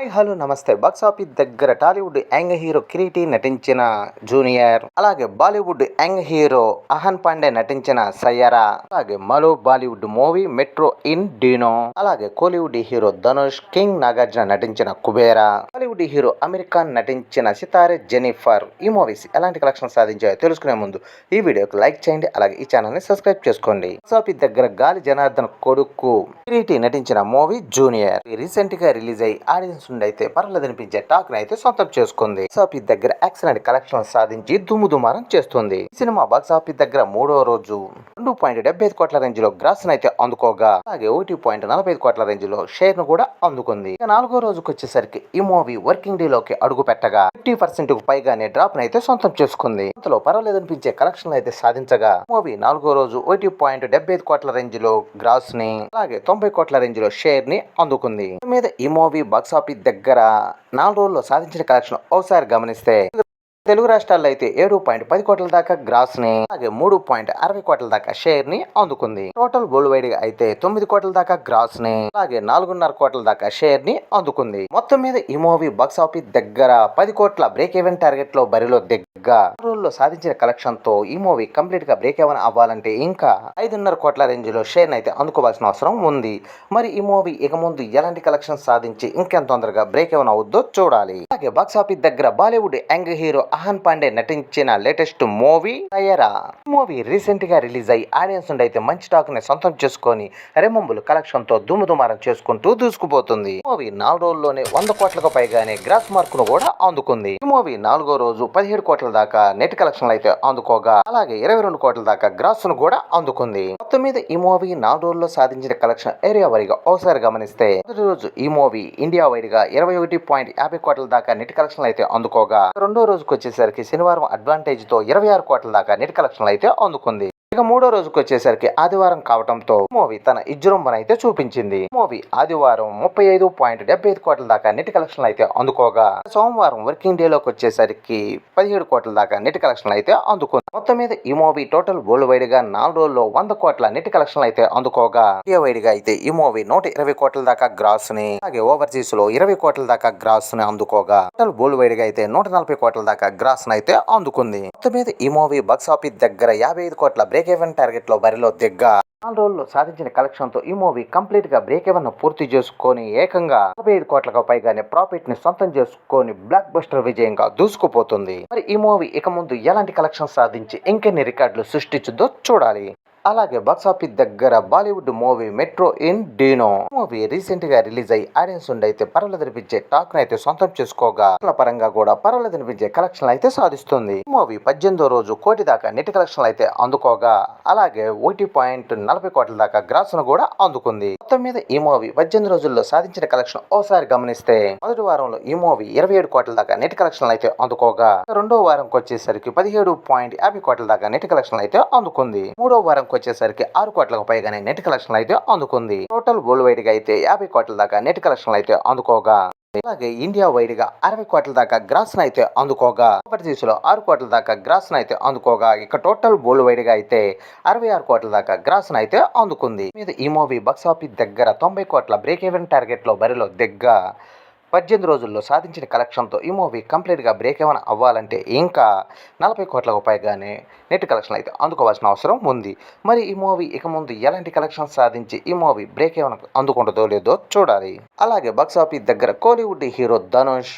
Hi hello నమస్తే. Box office దగ్గర Tollywood young hero Kireeti నటించిన జూనియర్ అలాగే Bollywood young hero Ahan Panday నటించిన సయ్యారా అలాగే మరో Bollywood movie Metro In Dino అలాగే Kollywood hero Dhanush king Nagarjuna నటించిన కుబేరా బాలీవుడ్ హీరో అమీర్ ఖాన్ నటించిన సితారే జెనిఫర్ ఈ మూవీస్ ఎలాంటి కలెక్షన్ సాధించాయో తెలుసుకునే ముందు ఈ వీడియోకి లైక్ చేయండి అలాగే ఈ ఛానల్ని సబ్స్క్రైబ్ చేసుకోండి. బాక్స్ ఆఫీస్ దగ్గర గాలి జనార్దన్ కొడుకు కిరీటి నటించిన మూవీ జూనియర్. రీసెంట్గా రిలీజ్ అయ్యి ఆడియన్స్ నుండి అయితే పర్లేదు అనిపించే టాక్ని అయితే సొంతం చేసుకుంది. సాఫీ ఆఫీస్ దగ్గర ఎక్సలెంట్ కలెక్షన్ సాధించి దుమ్ము దుమారం చేస్తుంది. సినిమా బాక్స్ ఆఫీస్ దగ్గర మూడో రోజు రెండు పాయింట్ డెబ్బై ఐదు కోట్ల రేంజ్లో గ్రాస్ అయితే అందుకోగా. అలాగే ఒకటి పాయింట్ నలభై ఐదు కోట్ల రేంజ్లో షేర్ను కూడా అందుకుంది. నాలుగో రోజుకు వచ్చేసరికి ఈ మూవీ వర్కింగ్ డే లోకి అడుగు పెట్టగా ఫిఫ్టీ పర్సెంట్కు పైగానే డ్రాప్ అయితే సొంతం చేసుకుంది. అంతలో పర్వాలేదు అనిపించే కలెక్షన్ అయితే సాధించగా మూవీ నాలుగో రోజు ఒకటి పాయింట్ డెబ్బై ఐదు కోట్ల రేంజ్లో గ్రాస్ని అలాగే తొంభై కోట్ల రేంజ్లో షేర్ని అందుకుంది మీద ఈ మూవీ బాక్స్ ఆఫీస్ దగ్గర నాలుగు రోజుల్లో సాధించిన కలెక్షన్ ఒకసారి గమనిస్తే తెలుగు రాష్ట్రాల్లో అయితే ఏడు పాయింట్ పది కోట్ల దాకా గ్రాస్ని అలాగే మూడు పాయింట్ అరవై కోట్ల దాకా షేర్ని అందుకుంది. టోటల్ వరల్డ్ వైడ్గా అయితే తొమ్మిది కోట్ల దాకా గ్రాస్ని అలాగే నాలుగున్నర కోట్ల దాకా షేర్ని అందుకుంది. మొత్తం మీద ఈ మూవీ బాక్స్ ఆఫీస్ దగ్గర పది కోట్ల బ్రేక్ ఈవెన్ టార్గెట్లో బరిలో దగ్గర రోజుల్లో సాధించిన కలెక్షన్తో ఈ మూవీ కంప్లీట్గా బ్రేక్ ఈవెన్ అవ్వాలంటే ఇంకా ఐదున్నర కోట్ల రేంజ్లో షేర్ అయితే అందుకోవాల్సిన అవసరం ఉంది. మరి ఈ మూవీ ఇక ముందు ఎలాంటి కలెక్షన్ సాధించి ఇంకెంత తొందరగా బ్రేక్ ఈవెన్ అవుద్దో చూడాలి. అలాగే బాక్స్ ఆఫీస్ దగ్గర Bollywood young hero Ahan Panday నటించిన లేటెస్ట్ మూవీ తయారా? మూవీ రీసెంట్గా రిలీజ్ అయ్యి ఆడియన్స్ నుండి అయితే మంచి టాక్ని సొంతం చేసుకొని రెమంబులు కలెక్షన్తో దుమ్ము దుమారం చేసుకుంటూ దూసుకుపోతుంది. మూవీ నాలుగు రోజుల్లోనే వంద కోట్లకు పైగానే గ్రాస్ మార్క్ను కూడా అందుకుంది. ఈ మూవీ నాలుగో రోజు పదిహేడు కోట్ల దాకా నెట్ కలెక్షన్ అయితే అందుకోగా అలాగే ఇరవై రెండు కోట్ల దాకా గ్రాస్ను కూడా అందుకుంది. మొత్తం మీద ఈ మూవీ నాలుగు రోజుల్లో సాధించిన కలెక్షన్ ఏరియా వారిగా ఒకసారి గమనిస్తే మొదటి రోజు ఈ మూవీ ఇండియా వైడ్గా ఇరవై ఒకటి పాయింట్ యాభై కోట్ల దాకా నెట్ కలెక్షన్ అయితే అందుకోగా రెండో రోజుకు వచ్చేసరికి శనివారం అడ్వాంటేజ్తో ఇరవై ఆరు కోట్ల దాకా నెట్ కలెక్షన్ అయితే అందుకుంది. ఇక మూడో రోజుకు వచ్చేసరికి ఆదివారం కావడంతో మూవీ తన ఇజ్జురంబన అయితే చూపించింది. మూవీ ఆదివారం ముప్పై ఐదు పాయింట్ డెబ్బై ఐదు కోట్ల దాకా నెట్ కలెక్షన్ అయితే అందుకోగా. సోమవారం వర్కింగ్ డే లోకి వచ్చేసరికి పదిహేడు కోట్ల దాకా నెట్ కలెక్షన్ అయితే అందుకుంది. మొత్తం మీద ఈ మూవీ టోటల్ వరల్డ్ వైడ్గా నాలుగు రోజుల్లో వంద కోట్ల నెట్ కలెక్షన్ అయితే అందుకోగా. ఇండియా వైడ్గా అయితే ఈ మూవీ నూట ఇరవై కోట్ల దాకా గ్రాస్ని అలాగే ఓవర్సీస్లో ఇరవై కోట్ల దాకా గ్రాస్ని అందుకోగా. టోటల్ వరల్డ్ వైడ్గా అయితే నూట నలభై కోట్ల దాకా గ్రాస్ని అయితే అందుకుంది. మొత్తం మీద ఈ మూవీ బాక్స్ ఆఫీస్ దగ్గర యాభై ఐదు కోట్ల బ్రేక్ ఈవెన్ టార్గెట్లో బరిలో దిగ్గా. నాలుగు రోజుల్లో సాధించిన కలెక్షన్తో ఈ మూవీ కంప్లీట్గా బ్రేక్ ఈవెన్ పూర్తి చేసుకొని ఏకంగా నలభై ఐదు కోట్లకు పైగానే ప్రాఫిట్ని సొంతం చేసుకొని బ్లాక్ బస్టర్ విజయంగా దూసుకుపోతుంది. మరి ఈ మూవీ ఇక ముందు ఎలాంటి కలెక్షన్ సాధించి ఇంకెన్ని రికార్డులు సృష్టించుద్దో చూడాలి. అలాగే బాక్సాఫీస్ దగ్గర Bollywood movie Metro In Dino movie రీసెంట్గా రిలీజ్ అయ్యి ఆడియన్స్ నుండి అయితే పర్వాలేదు అనిపించే టాక్ అయితే సొంతం చేసుకోగా. పరంగా కూడా పర్వాలేదు అనిపించే కలెక్షన్ అయితే సాధిస్తుంది. మూవీ పద్దెనిమిదో రోజు కోటి దాకా నెట్ కలెక్షన్ అయితే అందుకోగా. అలాగే ఒకటి పాయింట్ నలభై కోట్ల దాకా గ్రాస్ను కూడా అందుకుంది. మొత్తం మీద ఈ మూవీ పద్దెనిమిది రోజుల్లో సాధించిన కలెక్షన్ ఓసారి గమనిస్తే మొదటి వారంలో ఈ మూవీ ఇరవై ఏడు కోట్ల దాకా నెట్ కలెక్షన్ అయితే అందుకోగా. రెండో వారంకి వచ్చేసరికి పదిహేడు పాయింట్ యాభై కోట్ల దాకా నెట్ కలెక్షన్ అయితే అందుకుంది. మూడో వారం వరకు వచ్చేసరికి ఆరు కోట్లకు పైగానే నెట్ కలెక్షన్ అయితే అందుకుంది. టోటల్ వరల్డ్ వైడ్గా అయితే యాభై కోట్ల దాకా నెట్ కలెక్షన్ అయితే అందుకోగా. అలాగే ఇండియా వైడ్గా అరవై కోట్ల దాకా గ్రాస్ అయితే అందుకోగా. ఓవర్సీస్లో ఆరు కోట్ల దాకా గ్రాస్ అయితే అందుకోగా. ఇక టోటల్ వరల్డ్ వైడ్గా అయితే అరవై ఆరు కోట్ల దాకా గ్రాస్ అయితే అందుకుంది. మీద ఈ మూవీ బాక్స్ ఆఫీస్ దగ్గర తొంభై కోట్ల బ్రేక్ ఈవెన్ టార్గెట్లో బరిలో దగ్గర పద్దెనిమిది రోజుల్లో సాధించిన కలెక్షన్తో ఈ మూవీ కంప్లీట్గా బ్రేక్ ఏమైనా అవ్వాలంటే ఇంకా నలభై కోట్లకు పైగానే నెట్ కలెక్షన్ అయితే అందుకోవాల్సిన అవసరం ఉంది. మరి ఈ మూవీ ఇక ముందు ఎలాంటి కలెక్షన్ సాధించి ఈ మూవీ బ్రేక్ ఏమైనా అందుకుంటుందో లేదో చూడాలి. అలాగే బాక్సాఫీస్ దగ్గర Kollywood hero Dhanush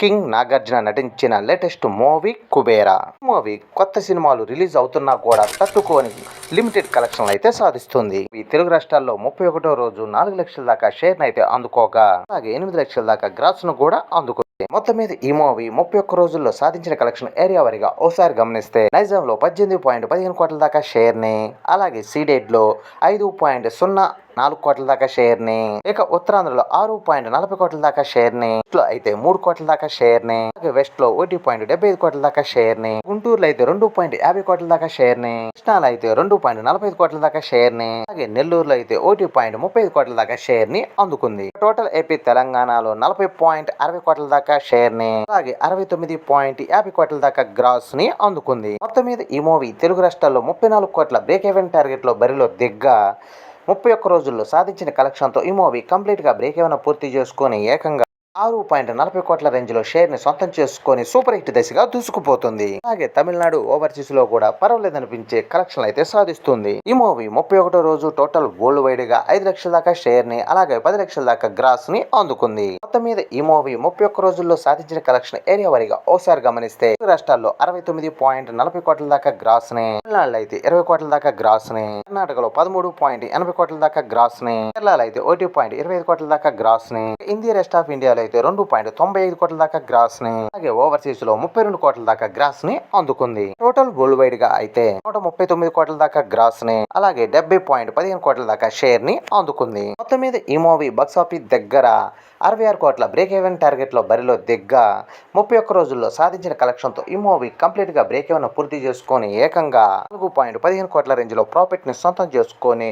king Nagarjuna నటించిన లేటెస్ట్ మూవీ కుబేరా. మూవీ కొత్త సినిమాలు రిలీజ్ అవుతున్నా కూడా తట్టుకొని లిమిటెడ్ కలెక్షన్లు అయితే సాధిస్తుంది. ఈ తెలుగు రాష్ట్రాల్లో ముప్పై ఒకటో రోజు నాలుగు లక్షల దాకా షేర్ అయితే అందుకోగా అలాగే ఎనిమిది లక్షల దాకా గ్రాస్ను కూడా అందుకుంది. మొత్తం మీద ఈ మూవీ ముప్పై ఒక్క రోజుల్లో సాధించిన కలెక్షన్ ఏరియా వారిగా ఓసారి గమనిస్తే నైజాంలో పద్దెనిమిది పాయింట్ పదిహేను కోట్ల దాకా షేర్ని అలాగే సీడెడ్లో ఐదు పాయింట్ సున్నా నాలుగు కోట్ల దాకా షేర్ని ఇక ఉత్తరాంధ్రలో ఆరు పాయింట్ నలభై కోట్ల దాకా షేర్ని లో అయితే మూడు కోట్ల దాకా షేర్ని అలాగే వెస్ట్లో ఒకటి పాయింట్ డెబ్బై ఐదు కోట్ల దాకా షేర్ని గుంటూరులో అయితే రెండు పాయింట్ యాభై కోట్ల దాకా షేర్ని కృష్ణాలో అయితే రెండు పాయింట్ నలభై ఐదు కోట్ల దాకా షేర్ని అలాగే నెల్లూరులో అయితే ఒకటి పాయింట్ ముప్పై ఐదు కోట్ల దాకా షేర్ని అందుకుంది. టోటల్ ఏపీ తెలంగాణలో నలభై పాయింట్ అరవై కోట్ల దాకా షేర్ని అలాగే అరవై తొమ్మిది పాయింట్ యాభై కోట్ల దాకా గ్రాస్ని అందుకుంది. మొత్తం మీద ఈ మూవీ తెలుగు రాష్ట్రాల్లో ముప్పై నాలుగు కోట్ల బ్రేక్ ఈవెన్ టార్గెట్లో బరిలో దిగ్గా. ముప్పై ఒక్క రోజుల్లో సాధించిన కలెక్షన్తో ఈ మూవీ కంప్లీట్గా బ్రేక్ ఏమైనా పూర్తి చేసుకొని ఏకంగా ఆరు పాయింట్ నలభై కోట్ల రేంజ్లో షేర్ని సొంతం చేసుకొని సూపర్ హిట్ దశగా దూసుకుపోతుంది. అలాగే తమిళనాడు ఓవర్సీస్లో కూడా పర్వాలేదనిపించే కలెక్షన్ అయితే సాధిస్తుంది. ఈ మూవీ ముప్పై ఒకటో రోజు టోటల్ వరల్డ్ వైడ్గా ఐదు లక్షల దాకా షేర్ని అలాగే పది లక్షల దాకా గ్రాస్ని అందుకుంది. మొత్తం మీద ఈ మూవీ ముప్పై ఒక్క రోజుల్లో సాధించిన కలెక్షన్ ఏరియా వారిగా ఓసారి గమనిస్తే రాష్ట్రాల్లో అరవై తొమ్మిది పాయింట్ నలభై కోట్ల దాకా గ్రాస్ని తమిళనాడులో అయితే ఇరవై కోట్ల దాకా గ్రాస్ని కర్ణాటకలో పదమూడు పాయింట్ ఎనభై కోట్ల దాకా గ్రాస్ని కేరళలో అయితే ఒకటి పాయింట్ ఇరవై ఐదు కోట్ల దాకా గ్రాస్ని ఇండియా రెస్ట్ ఆఫ్ ఇండియాలో అయితే రెండు పాయింట్ తొంభై ఐదు కోట్ల దాకా గ్రాస్ని అలాగే ఓవర్సీస్లో ముప్పై రెండు కోట్ల దాకా గ్రాస్ని అందుకుంది. టోటల్ వరల్డ్ వైడ్గా అయితే నూట ముప్పై తొమ్మిది కోట్ల దాకా గ్రాస్ని అలాగే డెబ్బై పాయింట్ పదిహేను కోట్ల దాకా షేర్ని అందుకుంది. మొత్తం మీద ఈ మూవీ బాక్స్ ఆఫీస్ దగ్గర అరవై ఆరు కోట్ల బ్రేక్ ఈవెన్ టార్గెట్లో బరిలో దిగ్గ ముప్పై ఒక్క రోజుల్లో సాధించిన కలెక్షన్తో ఈ మూవీ కంప్లీట్గా బ్రేక్ ఈవెన్ పూర్తి చేసుకొని ఏకంగా నాలుగు పాయింట్ పదిహేను కోట్ల రేంజ్లో ప్రాఫిట్ని సొంతం చేసుకొని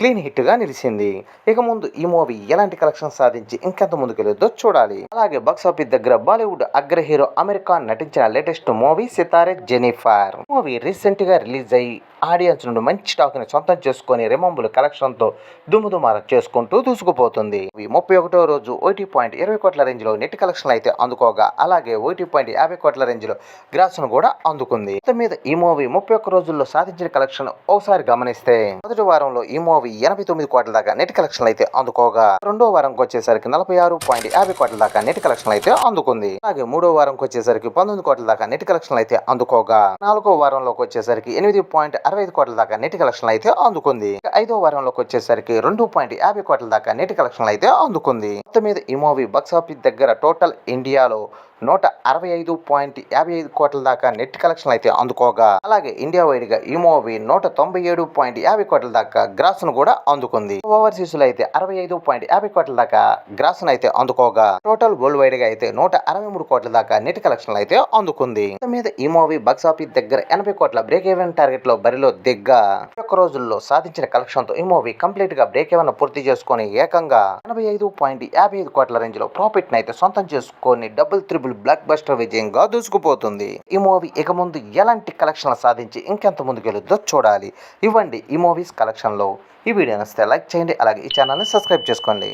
క్లీన్ హిట్గా నిలిచింది. ఇక ముందు ఈ మూవీ ఎలాంటి కలెక్షన్ సాధించి ఇంకెంత ముందుకెళ్ళొద్దో చూడాలి. అలాగే బాక్స్ ఆఫీస్ దగ్గర బాలీవుడ్ అగ్ర హీరో అమెరికా నటించిన లేటెస్ట్ మూవీ సితారే జెనిఫర్ మూవీ రీసెంట్గా రిలీజ్ అయ్యి ఆడియన్స్ నుండి మంచి టాక్ని సొంతం చేసుకొని రెమంబుల్ కలెక్షన్తో దుమ్ముదుమార చేసుకుంటూ దూసుకుపోతుంది. ముప్పై ఒకటో రోజు ఒకటి పాయింట్ ఇరవై కోట్ల రేంజ్లో నెట్ కలెక్షన్ అయితే అందుకోగా అలాగే ఒకటి పాయింట్ యాభై కోట్ల రేంజ్లో గ్రాస్ను కూడా అందుకుంది. మొత్తం మీద ఈ మూవీ ముప్పై ఒక్క రోజుల్లో సాధించిన కలెక్షన్ ఒకసారి గమనిస్తే మొదటి వారంలో ఈ మూవీ ఎనభై తొమ్మిది కోట్ల దాకా నెట్ కలెక్షన్ అయితే అందుకోగా. రెండో వారంకి వచ్చేసరికి నలభై ఆరు పాయింట్ యాభై కోట్ల దాకా నెట్ కలెక్షన్ అయితే అందుకుంది. అలాగే మూడో వారంకి వచ్చేసరికి పంతొమ్మిది కోట్ల దాకా నెట్ కలెక్షన్ అయితే అందుకోగా. నాలుగో వారంలోకి వచ్చేసరికి ఎనిమిది పాయింట్ అరవై ఐదు కోట్ల దాకా నెట్ కలెక్షన్ అయితే అందుకుంది. ఐదో వారంలోకి వచ్చేసరికి రెండు పాయింట్ యాభై కోట్ల దాకా నెట్ కలెక్షన్ అయితే అందుకుంది. మొత్తం మీద ఈ మూవీ బాక్సాఫీస్ దగ్గర టోటల్ ఇండియాలో నూట అరవై ఐదు పాయింట్ యాభై ఐదు కోట్ల దాకా నెట్ కలెక్షన్ అయితే అందుకోగా. అలాగే ఇండియా వైడ్గా ఈ మూవీ నూట తొంభై ఏడు పాయింట్ యాభై కోట్ల దాకా గ్రాస్ను కూడా అందుకుంది. ఓవర్సీస్లో అయితే అరవై ఐదు పాయింట్ యాభై కోట్ల దాకా గ్రాస్ను అయితే అందుకోగా. టోటల్ వరల్డ్ వైడ్గా అయితే నూట అరవై మూడు కోట్ల దాకా నెట్ కలెక్షన్ అయితే అందుకుంది. మీద ఈ మూవీ బాక్స్ ఆఫీస్ దగ్గర ఎనభై కోట్ల బ్రేక్ ఈవెన్ టార్గెట్లో బరిలో దిగ్గా. ఒక్క రోజుల్లో సాధించిన కలెక్షన్తో ఈ మూవీ కంప్లీట్గా బ్రేక్ ఈవెన్ పూర్తి చేసుకొని ఏకంగా ఎనభై ఐదు పాయింట్ యాభై ఐదు కోట్ల రేంజ్లో ప్రాఫిట్ అయితే సొంతం చేసుకొని డబుల్ త్రిబుల్ బ్లాక్ బస్టర్ విజయంగా దూసుకుపోతుంది. ఈ మూవీ ఇక ముందు ఎలాంటి కలెక్షన్లు సాధించి ఇంకెంత ముందుకెళ్ళుద్దో చూడాలి. ఇవ్వండి ఈ మూవీస్ కలెక్షన్లో. ఈ వీడియో నచ్చితే లైక్ చేయండి అలాగే ఈ ఛానల్ని సబ్స్క్రైబ్ చేసుకోండి.